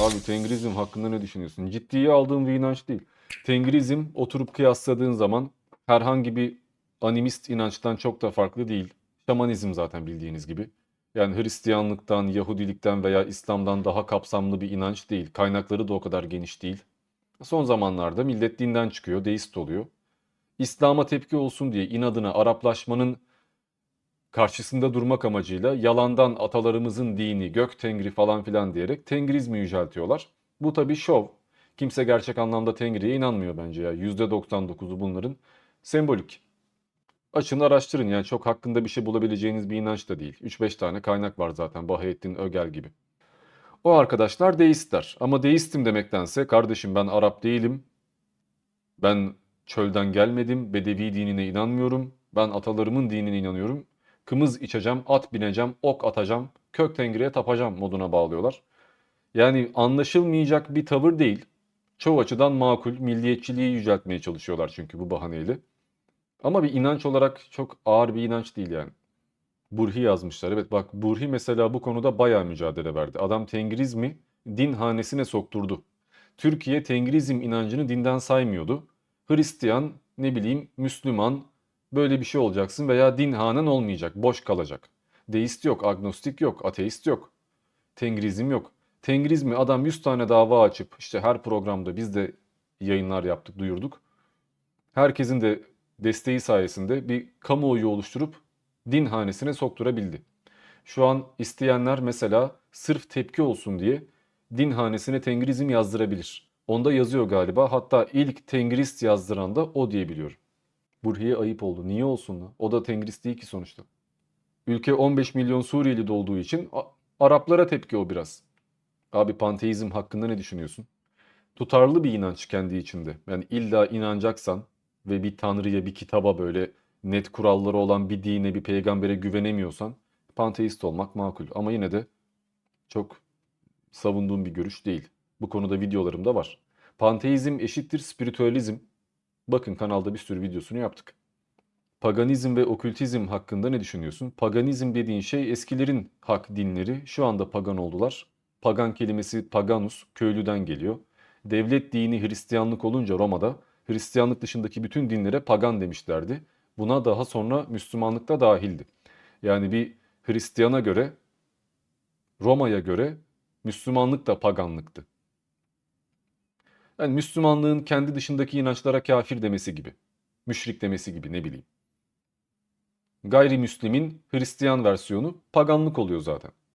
Abi Tengrizm hakkında ne düşünüyorsun? Ciddiye aldığım bir inanç değil. Tengrizm oturup kıyasladığın zaman herhangi bir animist inançtan çok da farklı değil. Şamanizm zaten bildiğiniz gibi. Yani Hristiyanlıktan, Yahudilikten veya İslam'dan daha kapsamlı bir inanç değil. Kaynakları da o kadar geniş değil. Son zamanlarda millet dinden çıkıyor, deist oluyor. İslam'a tepki olsun diye inadına Araplaşmanın karşısında durmak amacıyla yalandan atalarımızın dini, gök tengri falan filan diyerek tengrizmi yüceltiyorlar. Bu tabii şov. Kimse gerçek anlamda tengriye inanmıyor bence ya. %99'u bunların sembolik. Açın araştırın yani çok hakkında bir şey bulabileceğiniz bir inanç da değil. 3-5 tane kaynak var zaten Bahayettin Ögel gibi. O arkadaşlar deistler ama deistim demektense kardeşim ben Arap değilim. Ben çölden gelmedim, Bedevi dinine inanmıyorum. Ben atalarımın dinine inanıyorum. Kımız içeceğim, at bineceğim, ok atacağım, kök tengriye tapacağım moduna bağlıyorlar. Yani anlaşılmayacak bir tavır değil. Çoğu açıdan makul, milliyetçiliği yüceltmeye çalışıyorlar çünkü bu bahaneyle. Ama bir inanç olarak çok ağır bir inanç değil yani. Burhi yazmışlar. Evet bak Burhi mesela bu konuda bayağı mücadele verdi. Adam Tengrizmi din hanesine sokturdu. Türkiye Tengrizm inancını dinden saymıyordu. Hristiyan, ne bileyim Müslüman böyle bir şey olacaksın veya din hanen olmayacak, boş kalacak. Deist yok, agnostik yok, ateist yok. Tengrizm yok. Tengrizmi adam 100 tane dava açıp işte her programda biz de yayınlar yaptık, duyurduk. Herkesin de desteği sayesinde bir kamuoyu oluşturup din hanesine sokturabildi. Şu an isteyenler mesela sırf tepki olsun diye din hanesine Tengrizm yazdırabilir. Onda yazıyor galiba. Hatta ilk Tengrist yazdıran da o diye biliyorum. Burhi'ye ayıp oldu. Niye olsun? O da Tengrist değil ki sonuçta. Ülke 15 milyon Suriyeli dolduğu için Araplara tepki o biraz. Abi panteizm hakkında ne düşünüyorsun? Tutarlı bir inanç kendi içinde. Yani illa inanacaksan ve bir tanrıya, bir kitaba böyle net kuralları olan bir dine, bir peygambere güvenemiyorsan panteist olmak makul. Ama yine de çok savunduğum bir görüş değil. Bu konuda videolarım da var. Panteizm eşittir spiritüalizm. Bakın kanalda bir sürü videosunu yaptık. Paganizm ve okültizm hakkında ne düşünüyorsun? Paganizm dediğin şey eskilerin hak dinleri. Şu anda pagan oldular. Pagan kelimesi paganus, köylüden geliyor. Devlet dini Hristiyanlık olunca Roma'da Hristiyanlık dışındaki bütün dinlere pagan demişlerdi. Buna daha sonra Müslümanlık da dahildi. Yani bir Hristiyana göre, Roma'ya göre Müslümanlık da paganlıktı. Yani Müslümanlığın kendi dışındaki inançlara kafir demesi gibi, müşrik demesi gibi ne bileyim. Gayrimüslimin Hristiyan versiyonu paganlık oluyor zaten.